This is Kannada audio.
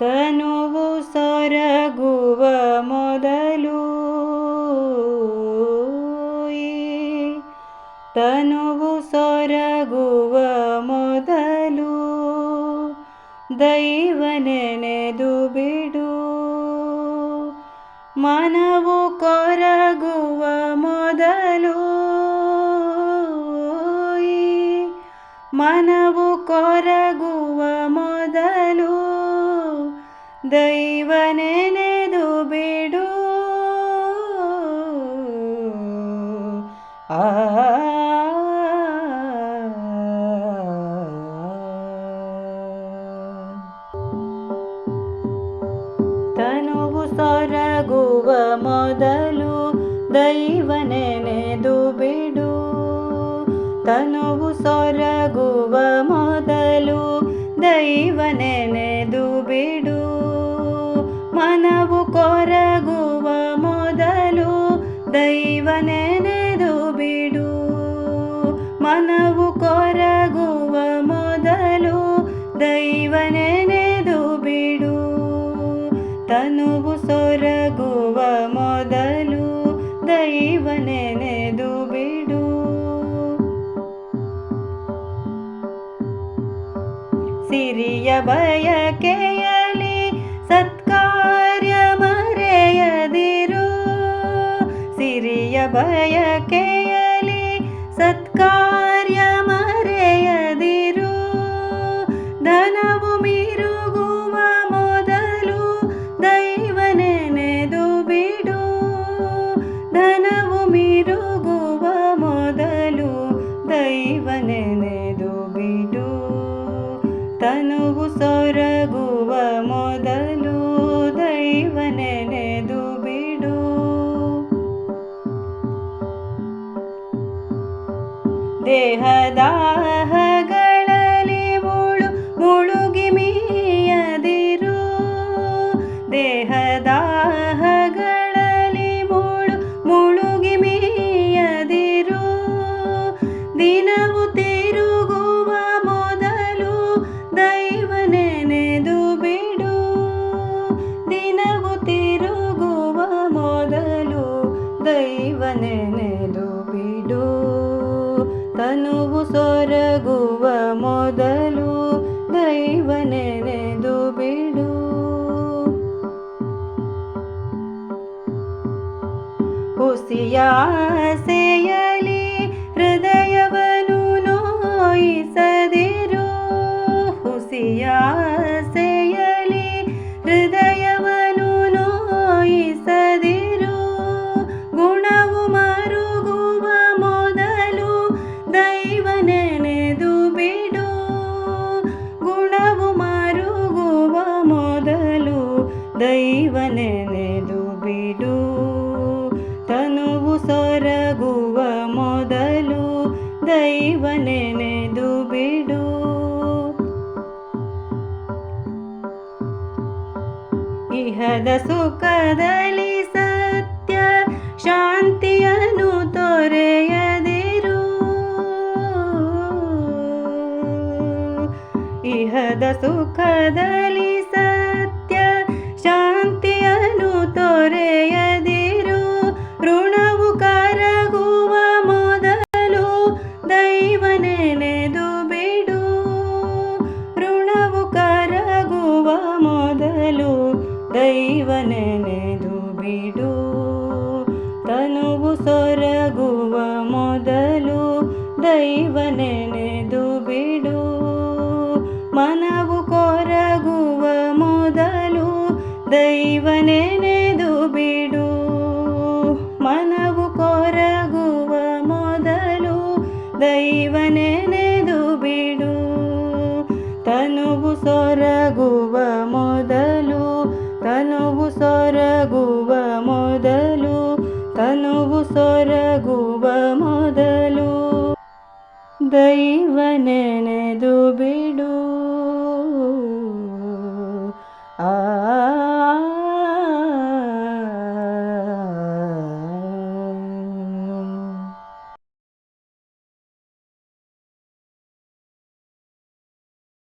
ತನುವು ಸೊರಗುವ ಮೊದಲು ಈ ತನುವು ಸೊರಗುವ ಮೊದಲು ದೈವ ನೆನೆದು ಬಿಡು ಮನವು ಕೊರಗುವ ಮೊದಲು ಮನವು ಕೊರಗುವ ಮೊದಲು ದೈವ ನೆನೆದು ಬಿಡು ಆ ತನುವು ಸೊರಗುವ ಮೊದಲು ದೈವ ನೆನೆದು ಬಿಡು ತನುವು ಸೊರಗುವ ಮೊದಲು ದೈವ ನೆನೆದು ಬಿಡು. ಮನವು ಕೊರಗುವ ಮೊದಲು ದೈವ ನೆನೆದು ಸಿರಿಯ ಬಯಕೆಯಲಿ ಸತ್ಕಾರ್ಯ ಮರೆಯದಿರು. ಸಿರಿಯ ಬಯಕೆಯಲಿ ಸತ್ಕಾರ್ಯ ಮರೆಯದಿರು. ಧನವು ಮಿರುಗುವ ಮೊದಲು ದೈವ ನೆನೆದು ಬಿಡು. ಧನವು ಮೀರುಗುವ ದೇಹದಾಹಗಳಲ್ಲಿ ತನುವು ಸೊರಗುವ ಮೊದಲು ದೈವ ನೆನೆದು ಬಿಡು ಹುಸಿಯಾಸೆಯಲಿ ಹೃದಯವನ್ನು ನೋಯಿಸದಿರು. ಹುಸಿಯಾಸೆಯಲಿ ಇಹದ ಸುಖದಲ್ಲಿ ಸತ್ಯ ಶಾಂತಿಯನ್ನು ತೊರೆಯದಿರು. ಇಹದ ಸುಖದಲ್ಲಿ ಸತ್ಯ ಶಾಂತಿಯನ್ನು ತೊರೆಯದಿರು. ದೈವ ನೆನೆದು ಬಿಡು. ತನುವು ಸೊರಗುವ ಮೊದಲು ದೈವನೆನೆದು ಬಿಡು. ಮನವು ಕೊರಗುವ ಮೊದಲು ದೈವನೆನೆದು ಬಿಡು. ಮನವು ಕೊರಗುವ ಮೊದಲು ದೈವನೆನೆದು ಬಿಡು. ತನುವು ಸೊರಗುವ ಮೊದಲು ಸೊರಗುವ ಮೊದಲು ತನುವು ಸೊರಗುವ ಮೊದಲು ದೈವ ನೆನೆದು